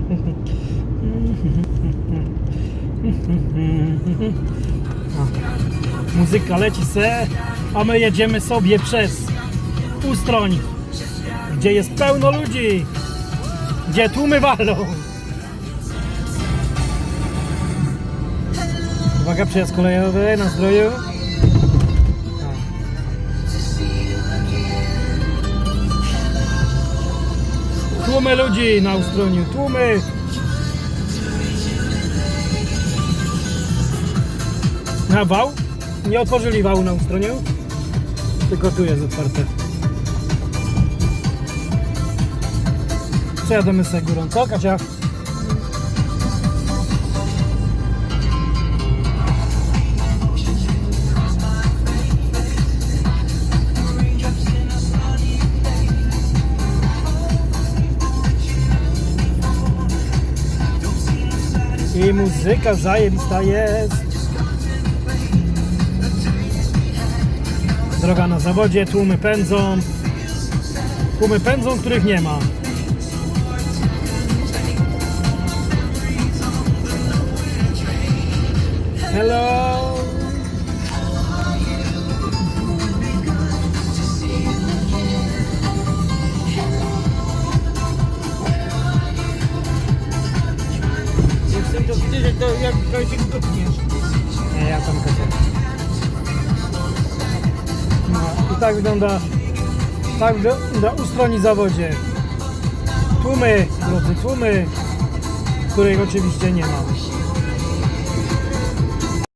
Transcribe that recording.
Muzyka leci se, a my jedziemy sobie przez Ustroń, gdzie jest pełno ludzi, gdzie tłumy walą. Uwaga, przejazd kolejowy na zdroju. Tłumy ludzi na Ustroniu, tłumy. Na wał? Nie otworzyli wału na Ustroniu, tylko tu jest otwarte. Przejadziemy sobie górą, co Kasia? I muzyka zajebista jest. Droga na zawodzie, tłumy pędzą. Tłumy pędzą, których nie ma. Hello. To jak. Nie, ja tam kopię. No i tak wygląda tak wygląda ustroni zawodzie. Tłumy, drodzy, tłumy, których oczywiście nie ma.